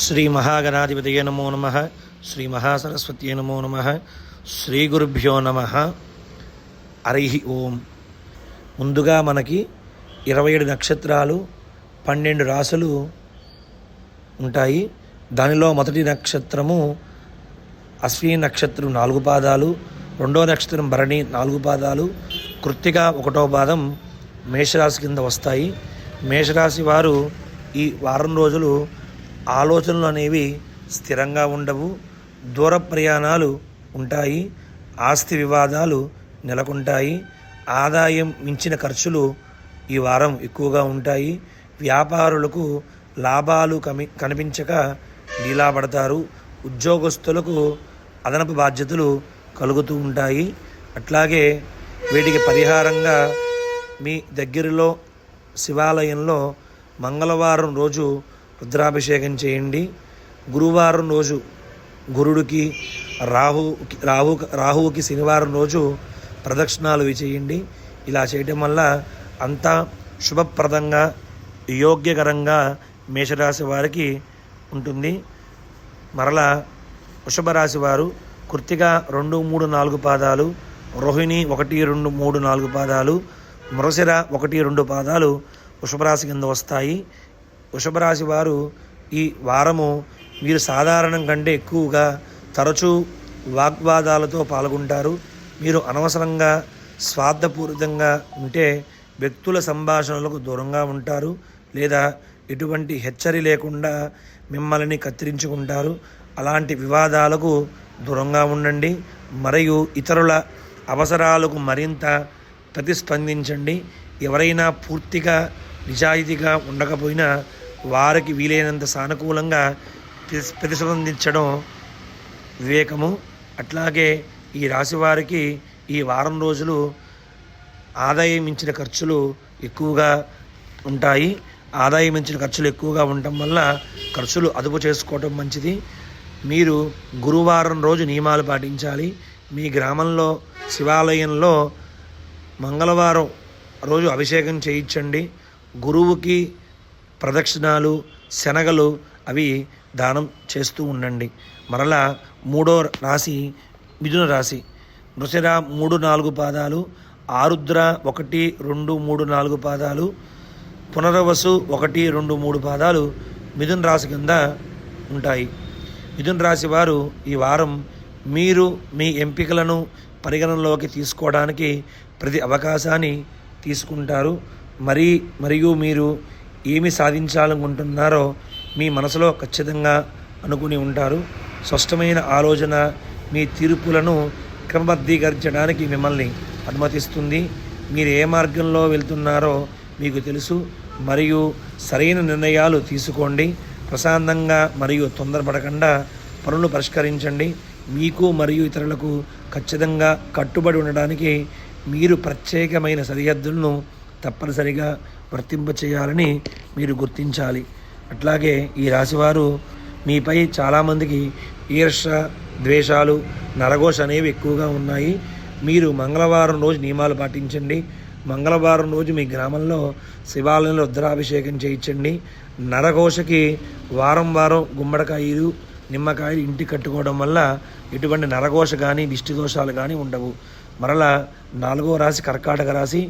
శ్రీ మహాగణాధిపతయ నమో నమ శ్రీ మహాసరస్వత్యే నమో నమ శ్రీ గురుభ్యో నమ. హరి ఓం. ముందుగా మనకి ఇరవై ఏడు నక్షత్రాలు పన్నెండు రాసులు ఉంటాయి. దానిలో మొదటి నక్షత్రము అశ్విని నక్షత్రం నాలుగు పాదాలు రెండో నక్షత్రం భరణి నాలుగు పాదాలు కృత్తిక ఒకటో పాదం మేషరాశి కింద వస్తాయి. మేషరాశి వారు ఈ వారం రోజులు ఆలోచనలు అనేవి స్థిరంగా ఉండవు దూర ప్రయాణాలు ఉంటాయి ఆస్తి వివాదాలు నెలకొంటాయి ఆదాయం మించిన ఖర్చులు ఈ వారం ఎక్కువగా ఉంటాయి వ్యాపారులకు లాభాలు కమి కనిపించక నీలాపడతారు ఉద్యోగస్తులకు అదనపు బాధ్యతలు కలుగుతూ ఉంటాయి. అట్లాగే వీటికి పరిహారంగా మీ దగ్గరలో శివాలయంలో మంగళవారం రోజు రుద్రాభిషేకం చేయండి. గురువారం రోజు గురుడికి రాహు రాహు రాహువుకి శనివారం రోజు ప్రదక్షిణాలు చేయండి ఇలా చేయటం వల్ల అంతా శుభప్రదంగా యోగ్యకరంగా మేషరాశి వారికి ఉంటుంది. మరలా వృషభరాశి వారు కృత్తిక రెండు మూడు నాలుగు పాదాలు రోహిణి ఒకటి రెండు మూడు నాలుగు పాదాలు మృసిర ఒకటి రెండు పాదాలు వృషభరాశి కింద వస్తాయి. వృషభరాశి వారు ఈ వారము మీరు సాధారణం కంటే ఎక్కువగా తరచూ వాగ్వాదాలతో పాల్గొంటారు. మీరు అనవసరంగా స్వార్థపూరితంగా ఉంటే వ్యక్తుల సంభాషణలకు దూరంగా ఉంటారు లేదా ఎటువంటి హెచ్చరి లేకుండా మిమ్మల్ని కత్తిరించుకుంటారు. అలాంటి వివాదాలకు దూరంగా ఉండండి. మరియు ఇతరుల అవసరాలకు మరింత ప్రతిస్పందించండి. ఎవరైనా పూర్తిగా నిజాయితీగా ఉండకపోయినా వారికి వీలైనంత సానుకూలంగా ప్రతిస్పందించడం వివేకము. అట్లాగే ఈ రాశి వారికి ఈ వారం రోజులు ఆదాయం మించిన ఖర్చులు ఎక్కువగా ఉంటాయి. ఆదాయం మించిన ఖర్చులు ఎక్కువగా ఉండటం వల్ల ఖర్చులు అదుపు చేసుకోవటం మంచిది. మీరు గురువారం రోజు నియమాలు పాటించాలి. మీ గ్రామంలో శివాలయంలో మంగళవారం రోజు అభిషేకం చేయించండి. గురువుకి ప్రదక్షిణాలు శనగలు అవి దానం చేస్తూ ఉండండి. మరలా మూడో రాశి మిథున రాశి. మృషర మూడు నాలుగు పాదాలు ఆరుద్ర ఒకటి రెండు మూడు నాలుగు పాదాలు పునరవసు ఒకటి రెండు మూడు పాదాలు మిథున రాశి కింద ఉంటాయి. మిథున రాశి వారు ఈ వారం మీరు మీ ఎంపికలను పరిగణనలోకి తీసుకోవడానికి ప్రతి అవకాశాన్ని తీసుకుంటారు. మరి మరియు మీరు ఏమి సాధించాలనుకుంటున్నారో మీ మనసులో ఖచ్చితంగా అనుకుని ఉంటారు. స్పష్టమైన ఆలోచన మీ తీర్పులను క్రమబద్ధీకరించడానికి మిమ్మల్ని అనుమతిస్తుంది. మీరు ఏ మార్గంలో వెళ్తున్నారో మీకు తెలుసు. మరియు సరైన నిర్ణయాలు తీసుకోండి. ప్రశాంతంగా మరియు తొందరపడకుండా పనులు పరిష్కరించండి. మీకు మరియు ఇతరులకు ఖచ్చితంగా కట్టుబడి ఉండడానికి మీరు ప్రత్యేకమైన సరిహద్దులను తప్పనిసరిగా వర్తింప చేయాలని మీరు గుర్తించాలి. అట్లాగే ఈ రాశివారు మీపై చాలామందికి ఈర్ష ద్వేషాలు నరఘోష అనేవి ఎక్కువగా ఉన్నాయి. మీరు మంగళవారం రోజు నియమాలు పాటించండి. మంగళవారం రోజు మీ గ్రామంలో శివాలయంలో రుద్రాభిషేకం చేయించండి. నరఘోషకి వారం వారం గుమ్మడికాయలు నిమ్మకాయలు ఇంటి కట్టుకోవడం వల్ల ఎటువంటి నరఘోష కానీ దిష్టి దోషాలు కానీ ఉండవు. మరలా నాలుగో రాశి కర్కాటక రాశి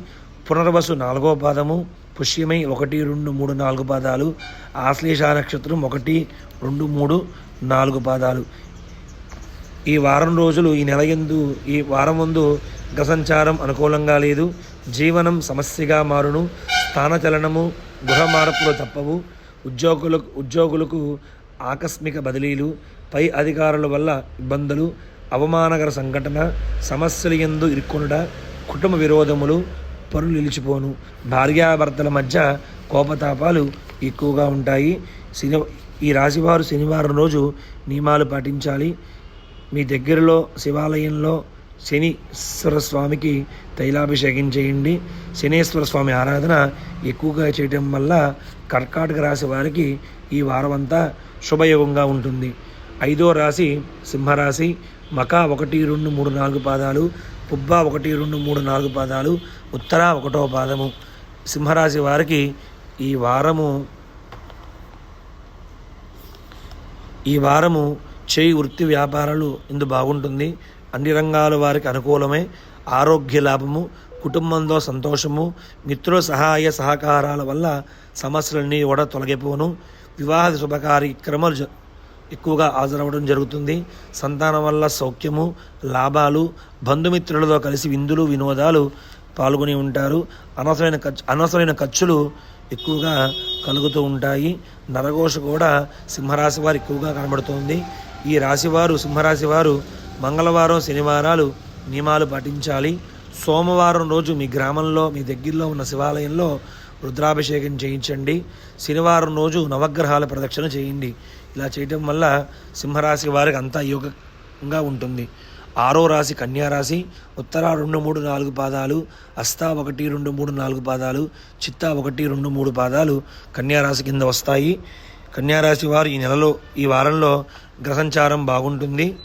పునర్వసు నాలుగో పాదము పుష్యమై ఒకటి రెండు మూడు నాలుగు పాదాలు ఆశ్లేష నక్షత్రం ఒకటి రెండు మూడు నాలుగు పాదాలు. ఈ వారం రోజులు ఈ నెల ఎందు ఈ వారం ముందు గసంచారం అనుకూలంగా లేదు. జీవనం సమస్యగా మారును. స్థానచలనము గృహ మార్పులు తప్పవు. ఉద్యోగులకు ఉద్యోగులకు ఆకస్మిక బదిలీలు పై అధికారుల వల్ల ఇబ్బందులు అవమానకర సంఘటన సమస్యలు ఎందు ఇరుక్కునుట కుటుంబ విరోధములు పనులు నిలిచిపోను. భార్యాభర్తల మధ్య కోపతాపాలు ఎక్కువగా ఉంటాయి. శని ఈ రాశివారు శనివారం రోజు నియమాలు పాటించాలి. మీ దగ్గరలో శివాలయంలో శనీశ్వర స్వామికి తైలాభిషేకం చేయండి. శనీశ్వర స్వామి ఆరాధన ఎక్కువగా చేయటం వల్ల కర్కాటక రాశి వారికి ఈ వారం అంతా శుభయోగంగా ఉంటుంది. ఐదో రాశి సింహరాశి. మక ఒకటి రెండు మూడు నాలుగు పాదాలు పుబ్బ ఒకటి రెండు మూడు నాలుగు పాదాలు ఉత్తర ఒకటో పాదము. సింహరాశి వారికి ఈ వారము ఈ వారము చేయి వృత్తి వ్యాపారాలు ఇందు బాగుంటుంది. అన్ని రంగాల వారికి అనుకూలమే. ఆరోగ్య లాభము కుటుంబంలో సంతోషము మిత్రుల సహాయ సహకారాల వల్ల సమస్యలన్నీ కూడా తొలగిపోను. వివాహ శుభ కార్యక్రమాలు జ- ఎక్కువగా హాజరవ్వడం జరుగుతుంది. సంతానం వల్ల సౌఖ్యము లాభాలు బంధుమిత్రులతో కలిసి విందులు వినోదాలు పాల్గొని ఉంటారు. అనవసరమైన ఖర్చు అనవసరమైన ఖర్చులు ఎక్కువగా కలుగుతూ ఉంటాయి. నరఘోష కూడా సింహరాశి వారు ఎక్కువగా కనబడుతుంది. ఈ రాశివారు సింహరాశి వారు మంగళవారం శనివారాలు నియమాలు పాటించాలి. సోమవారం రోజు మీ గ్రామంలో మీ దగ్గరలో ఉన్న శివాలయంలో రుద్రాభిషేకం చేయించండి. శనివారం రోజు నవగ్రహాల ప్రదక్షిణ చేయండి. ఇలా చేయటం వల్ల సింహరాశి వారికి అంతా యోగంగా ఉంటుంది. ఆరో రాశి కన్యారాశి ఉత్తర రెండు మూడు నాలుగు పాదాలు అస్తా ఒకటి రెండు మూడు నాలుగు పాదాలు చిత్తా ఒకటి రెండు మూడు పాదాలు కన్యారాశి కింద వస్తాయి. కన్యారాశి వారు ఈ నెలలో ఈ వారంలో గ్రహంచారం బాగుంటుంది.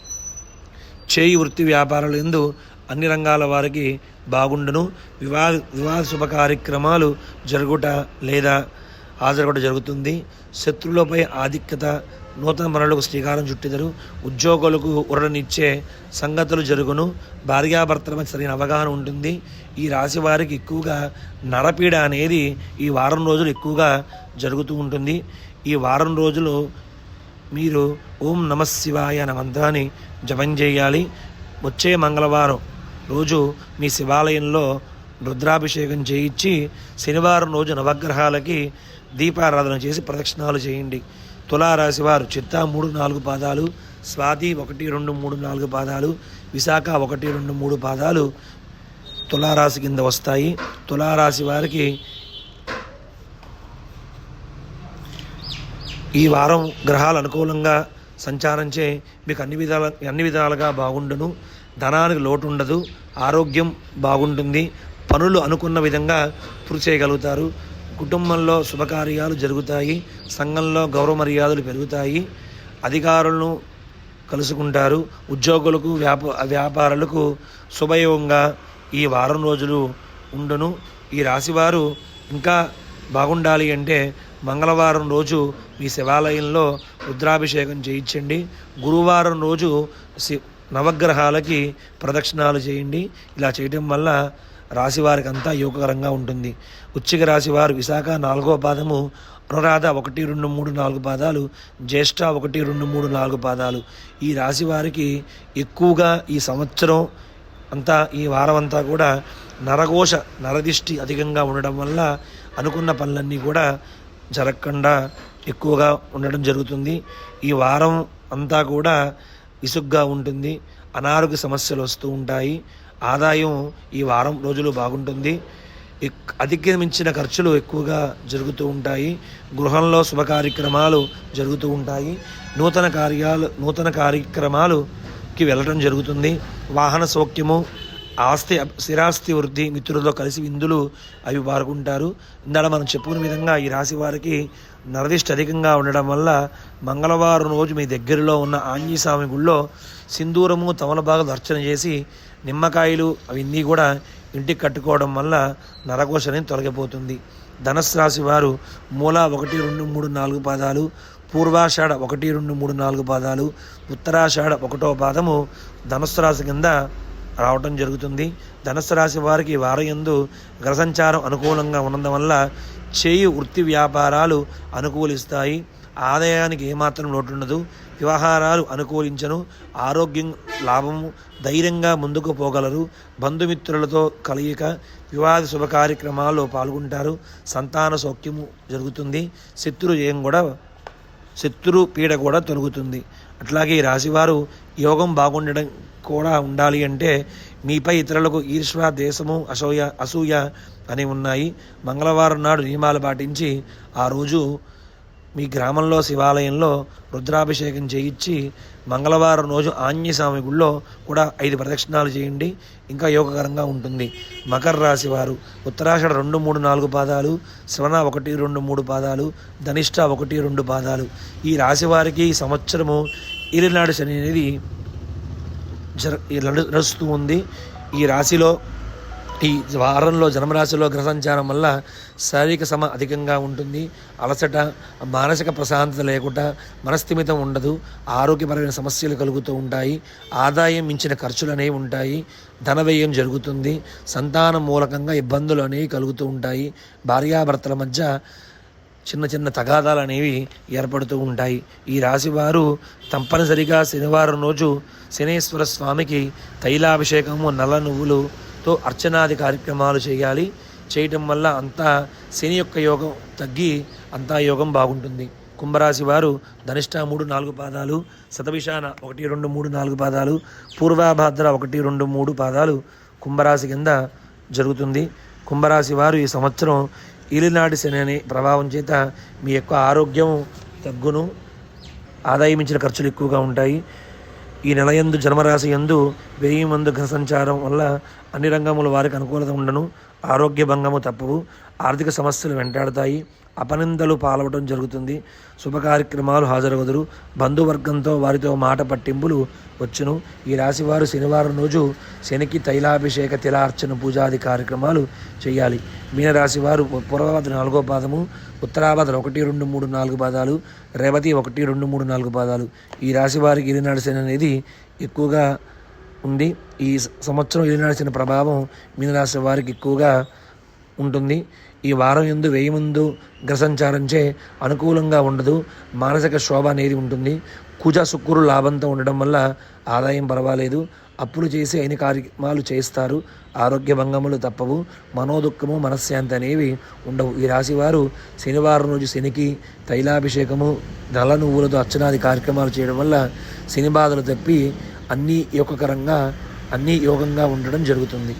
చేయి వృత్తి వ్యాపారాలు ఎందు అన్ని రంగాల వారికి బాగుండును. వివాహ వివాహ శుభ కార్యక్రమాలు జరుగుట లేదా హాజరగట జరుగుతుంది. శత్రువులపై ఆధిక్యత నూతన పనులకు శ్రీకారం చుట్టిదరు. ఉద్యోగులకు ఉరడనిచ్చే సంగతులు జరుగును. భార్యాభర్తల మధ్య సరైన అవగాహన ఉంటుంది. ఈ రాశి వారికి ఎక్కువగా నరపీడ అనేది ఈ వారం రోజులు ఎక్కువగా జరుగుతూ ఉంటుంది. ఈ వారం రోజులు మీరు ఓం నమ శివాయ అనే మంత్రాన్ని జపం చేయాలి. వచ్చే మంగళవారం రోజు మీ శివాలయంలో రుద్రాభిషేకం చేయించి శనివారం రోజు నవగ్రహాలకి దీపారాధన చేసి ప్రదక్షిణాలు చేయండి. తులారాశి వారు చిత్తా మూడు నాలుగు పాదాలు స్వాతి ఒకటి రెండు మూడు నాలుగు పాదాలు విశాఖ ఒకటి రెండు మూడు పాదాలు తులారాశి కింద వస్తాయి. తులారాశి వారికి ఈ వారం గ్రహాలు అనుకూలంగా సంచారంచే మీకు అన్ని విధాల అన్ని విధాలుగా బాగుండును. ధనానికి లోటు ఉండదు ఆరోగ్యం బాగుంటుంది. పనులు అనుకున్న విధంగా పూర్తి చేయగలుగుతారు. కుటుంబంలో శుభకార్యాలు జరుగుతాయి సంఘంలో గౌరవ మర్యాదలు పెరుగుతాయి అధికారులను కలుసుకుంటారు ఉద్యోగులకు వ్యాప వ్యాపారులకు శుభయోగంగా ఈ వారం రోజులు ఉండును. ఈ రాశివారు ఇంకా బాగుండాలి అంటే మంగళవారం రోజు మీ శివాలయంలో రుద్రాభిషేకం చేయించండి. గురువారం రోజు శి నవగ్రహాలకి ప్రదక్షిణాలు చేయండి. ఇలా చేయటం వల్ల రాశివారికి అంతా యోగకరంగా ఉంటుంది. ఉచ్చిక రాశివారు విశాఖ నాలుగో పాదము అనురాధ ఒకటి రెండు మూడు నాలుగు పాదాలు జ్యేష్ఠ ఒకటి రెండు మూడు నాలుగు పాదాలు. ఈ రాశి వారికి ఎక్కువగా ఈ సంవత్సరం అంతా ఈ వారం అంతా కూడా నరఘోష నరదిష్టి అధికంగా ఉండడం వల్ల అనుకున్న పనులన్నీ కూడా జరగకుండా ఎక్కువగా ఉండడం జరుగుతుంది. ఈ వారం అంతా కూడా విసుగ్గా ఉంటుంది. అనారోగ్య సమస్యలు వస్తూ ఉంటాయి. ఆదాయం ఈ వారం రోజులు బాగుంటుంది. ఎక్- అధిగమించిన ఖర్చులు ఎక్కువగా జరుగుతూ ఉంటాయి. గృహంలో శుభ కార్యక్రమాలు జరుగుతూ ఉంటాయి. నూతన కార్యాలు నూతన కార్యక్రమాలుకి వెళ్ళడం జరుగుతుంది. వాహన సౌఖ్యము ఆస్తి స్థిరాస్తి వృద్ధి మిత్రులతో కలిసి విందులు అవి పాల్గొంటారు ఇందాక మనం చెప్పుకున్న విధంగా ఈ రాశి వారికి నరదిష్ట అధికంగా ఉండడం వల్ల మంగళవారం రోజు మీ దగ్గరలో ఉన్న ఆంజీ స్వామి గుళ్ళో సింధూరము తమలపాకులు దర్శనం చేసి నిమ్మకాయలు అవన్నీ కూడా ఇంటికి కట్టుకోవడం వల్ల నరఘోష అనేది తొలగిపోతుంది. ధనస్సు రాశి వారు మూల ఒకటి రెండు మూడు నాలుగు పాదాలు పూర్వాషాఢ ఒకటి రెండు మూడు నాలుగు పాదాలు ఉత్తరాషాఢ ఒకటో పాదము ధనుస్సు రాశి కింద రావటం జరుగుతుంది. ధనుస్సు రాశి వారికి వారయందు గ్రహసంచారం యందు అనుకూలంగా ఉన్నందు వల్ల చేయి వృత్తి వ్యాపారాలు అనుకూలిస్తాయి. ఆదాయానికి ఏమాత్రం లోటుండదు. వ్యవహారాలు అనుకూలించను. ఆరోగ్యం లాభము ధైర్యంగా ముందుకు పోగలరు. బంధుమిత్రులతో కలయిక వివాద శుభ కార్యక్రమాల్లో పాల్గొంటారు. సంతాన సౌఖ్యము జరుగుతుంది. శత్రు జయం కూడా శత్రు పీడ కూడా తొలగుతుంది. అట్లాగే ఈ రాశివారు యోగం బాగుండడం కూడా ఉండాలి అంటే మీపై ఇతరులకు ఈర్ష్వ దేశము అసూయ అసూయ అని ఉన్నాయి. మంగళవారం నాడు నియమాలు పాటించి ఆ రోజు మీ గ్రామంలో శివాలయంలో రుద్రాభిషేకం చేయించి మంగళవారం రోజు ఆంజనేయస్వామి గుళ్ళో కూడా ఐదు ప్రదక్షిణాలు చేయండి. ఇంకా యోగకరంగా ఉంటుంది. మకర రాశి వారు ఉత్తరాషడ రెండు మూడు నాలుగు పాదాలు శ్రవణ ఒకటి రెండు మూడు పాదాలు ధనిష్ట ఒకటి రెండు పాదాలు. ఈ రాశి వారికి సంవత్సరము ఈరినాడు శని అనేది జర నడు- నడుస్తూ ఉంది. ఈ రాశిలో ఈ వారంలో జన్మరాశిలో గ్రహ సంచారం వల్ల శారీరక శ్రమ అధికంగా ఉంటుంది. అలసట మానసిక ప్రశాంతత లేకుండా మనస్థిమితం ఉండదు. ఆరోగ్యపరమైన సమస్యలు కలుగుతూ ఉంటాయి. ఆదాయం మించిన ఖర్చులు అనేవి ఉంటాయి. ధన వ్యయం జరుగుతుంది. సంతానం మూలకంగా ఇబ్బందులు అనేవి కలుగుతూ ఉంటాయి. భార్యాభర్తల మధ్య చిన్న చిన్న తగాదాలు అనేవి ఏర్పడుతూ ఉంటాయి. ఈ రాశి వారు తప్పనిసరిగా శనివారం రోజు శనేశ్వర స్వామికి తైలాభిషేకము నల్ల నువ్వులు తో అర్చనాది కార్యక్రమాలు చేయాలి. చేయటం వల్ల అంతా శని యొక్క యోగం తగ్గి అంతా యోగం బాగుంటుంది. కుంభరాశి వారు ధనిష్ట మూడు నాలుగు పాదాలు శతభిషాన ఒకటి రెండు మూడు నాలుగు పాదాలు పూర్వాభాద్ర ఒకటి రెండు మూడు పాదాలు కుంభరాశి కింద జరుగుతుంది. కుంభరాశి వారు ఈ సంవత్సరం ఈలినాటి శని అనే ప్రభావం చేత మీ యొక్క ఆరోగ్యం తగ్గును ఆదాయం ఇచ్చిన ఖర్చులు ఎక్కువగా ఉంటాయి. ఈ నెల యందు జన్మరాశి యందు వెయ్యి మందు గ్రహ సంచారం వల్ల అన్ని రంగముల వారికి అనుకూలత ఉండను. ఆరోగ్య భంగము తప్పవు. ఆర్థిక సమస్యలు వెంటాడతాయి. అపనిందలు పాలవడం జరుగుతుంది. శుభ కార్యక్రమాలు హాజరవదురు. బంధువర్గంతో వారితో మాట పట్టింపులు వచ్చును. ఈ రాశివారు శనివారం రోజు శనికి తైలాభిషేక తిలార్చన పూజాది కార్యక్రమాలు చేయాలి. మీనరాశివారు వారు నాలుగో పాదము ఉత్తరాభద్ర ఒకటి రెండు మూడు నాలుగు పాదాలు రేవతి ఒకటి రెండు మూడు నాలుగు పాదాలు. ఈ రాశి వారికి ఇది నడిచిన అనేది ఎక్కువగా ఉంది. ఈ సంవత్సరం ఇది నడిచిన ప్రభావం మీనరాశి వారికి ఎక్కువగా ఉంటుంది. ఈ వారం ఎందు వెయ్యి ముందు గ్రసంచారంచే అనుకూలంగా ఉండదు. మానసిక శోభ అనేది ఉంటుంది. కుజ శుక్రుడు లాభంతో ఉండడం వల్ల ఆదాయం పర్వాలేదు. అప్పులు చేసి అయిన కార్యక్రమాలు చేస్తారు. ఆరోగ్య భంగములు తప్పవు. మనోదుఖము మనశ్శాంతి అనేవి ఉండవు. ఈ రాశివారు శనివారం రోజు శనికి తైలాభిషేకము నల్ల నువ్వులతో అర్చనాది కార్యక్రమాలు చేయడం వల్ల శని బాధలు తప్పి అన్నీ యోగకరంగా అన్నీ యోగంగా ఉండడం జరుగుతుంది.